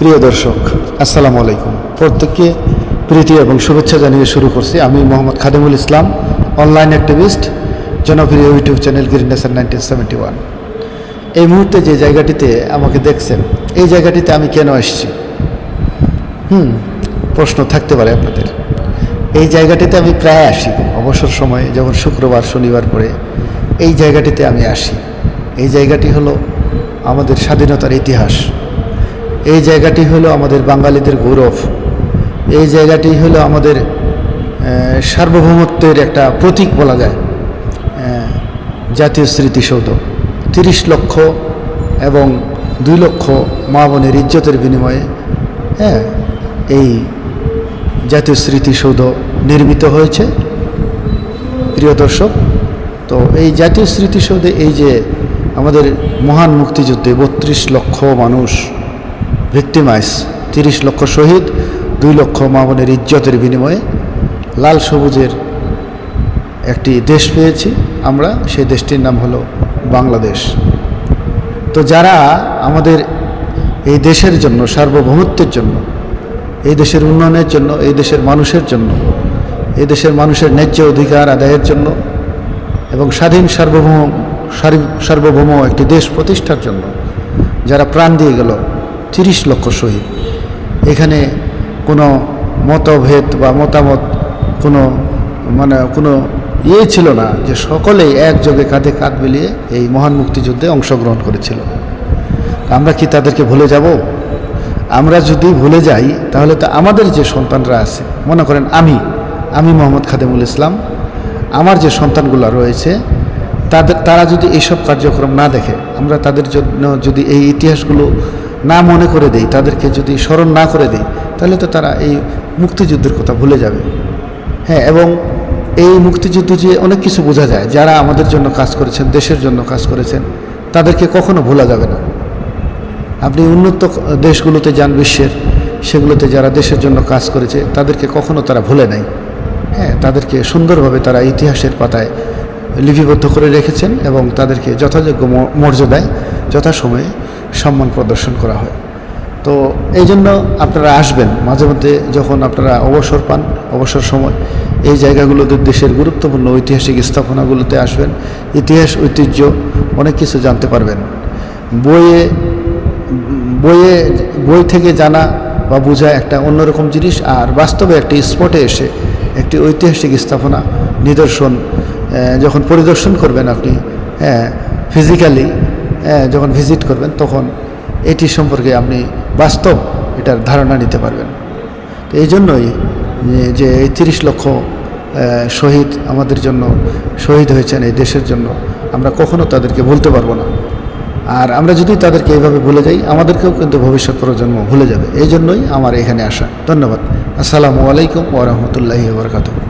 প্রিয় দর্শক, আসসালামু আলাইকুম। প্রত্যেককে প্রীতি এবং শুভেচ্ছা জানিয়ে শুরু করছি। আমি মোহাম্মদ খাদিমুল ইসলাম অনলাইন অ্যাক্টিভিস্ট জনপ্রিয় YouTube channel green nation nineteen seventy one এই মুহূর্তে যে জায়গাটিতে আমাকে দেখছেন, এই জায়গাটিতে আমি কেন এসেছি হুম, প্রশ্ন থাকতে পারে আপনাদের। এই জায়গাটিতে আমি প্রায় আসি। অবসর সময়ে যেমন শুক্রবার, শনিবার পরে এই জায়গাটিতে আমি আসি। এই জায়গাটি হলো আমাদের স্বাধীনতার ইতিহাস। এই জায়গাটি হলো আমাদের বাঙালিদের গৌরব। এই জায়গাটি হলো আমাদের সার্বভৌমত্বের একটা প্রতীক বলা যায় জাতীয় স্মৃতিসৌধ। তিরিশ লক্ষ এবং দুই লক্ষ মা বোনের ইজ্জতের বিনিময়ে হ্যাঁ এই জাতীয় স্মৃতিসৌধ নির্মিত হয়েছে। প্রিয় দর্শক, তো এই জাতীয় স্মৃতিসৌধে এই যে আমাদের মহান মুক্তিযুদ্ধে বত্রিশ লক্ষ মানুষ ভিক্টিমাইজ তিরিশ লক্ষ শহীদ, দুই লক্ষ মামনের ইজ্জতের বিনিময়ে লাল সবুজের একটি দেশ পেয়েছি আমরা, সেই দেশটির নাম হলো বাংলাদেশ। তো যারা আমাদের এই দেশের জন্য, সার্বভৌমত্বের জন্য, এই দেশের উন্নয়নের জন্য, এই দেশের মানুষের জন্য, এই দেশের মানুষের ন্যায্য অধিকার আদায়ের জন্য এবং স্বাধীন সার্বভৌম, সারি- সার্বভৌম একটি দেশ প্রতিষ্ঠার জন্য যারা প্রাণ দিয়ে গেল তিরিশ লক্ষ শহীদ। এখানে কোনো মতভেদ বা মতামত, কোনো মানে কোনো ইয়ে ছিল না যে সকলেই একযোগে কাঁধে কাঁধ মিলিয়ে এই মহান মুক্তিযুদ্ধে অংশগ্রহণ করেছিল। আমরা কি তাদেরকে ভুলে যাব? আমরা যদি ভুলে যাই, তাহলে তো আমাদের যে সন্তানরা আছে, মনে করেন আমি আমি মোহাম্মদ খাদেমুল ইসলাম, আমার যে সন্তানগুলো রয়েছে, তাদের, তারা যদি এইসব কার্যক্রম না দেখে, আমরা তাদের জন্য যদি এই ইতিহাসগুলো না মনে করে দেই, তাদেরকে যদি স্মরণ না করে দেই, তাহলে তো তারা এই মুক্তিযুদ্ধের কথা ভুলে যাবে। হ্যাঁ এবং এই মুক্তিযুদ্ধ যে অনেক কিছু বোঝা যায়, যারা আমাদের জন্য কাজ করেছেন, দেশের জন্য কাজ করেছেন, তাদেরকে কখনো ভোলা যাবে না। আপনি উন্নত দেশগুলোতে যান, বিশ্বের, সেগুলোতে যারা দেশের জন্য কাজ করেছে, তাদেরকে কখনো তারা ভুলে নাই। হ্যাঁ তাদেরকে সুন্দরভাবে তারা ইতিহাসের পাতায় লিপিবদ্ধ করে রেখেছেন এবং তাদেরকে যথাযোগ্য মর্যাদায়, যথাসময়ে সম্মান প্রদর্শন করা হয়। তো এই জন্য আপনারা আসবেন। মাঝে মধ্যে যখন আপনারা অবসর পান, অবসর সময়, এই জায়গাগুলোতে দেশের গুরুত্বপূর্ণ ঐতিহাসিক স্থাপনাগুলোতে আসবেন। ইতিহাস, ঐতিহ্য, অনেক কিছু জানতে পারবেন। বইয়ে বইয়ে, বই থেকে জানা বা বোঝা একটা অন্যরকম জিনিস, আর বাস্তবে একটি স্পটে এসে একটি ঐতিহাসিক স্থাপনা, নিদর্শন যখন পরিদর্শন করবেন আপনি হ্যাঁ ফিজিক্যালি যখন ভিজিট করবেন, তখন এটি সম্পর্কে আপনি বাস্তব এটার ধারণা নিতে পারবেন। তো এই জন্যই যে- এই তিরিশ লক্ষ শহীদ আমাদের জন্য শহীদ হয়েছেন এই দেশের জন্য, আমরা কখনো তাদেরকে ভুলতে পারব না। আর আমরা যদি তাদেরকে এইভাবে ভুলে যাই, আমাদেরকেও কিন্তু ভবিষ্যৎ প্রজন্ম ভুলে যাবে। এই জন্যই আমার এখানে আসা। ধন্যবাদ। আসসালামু আলাইকুম ওরহমতুল্লাহি বরকাতুহ।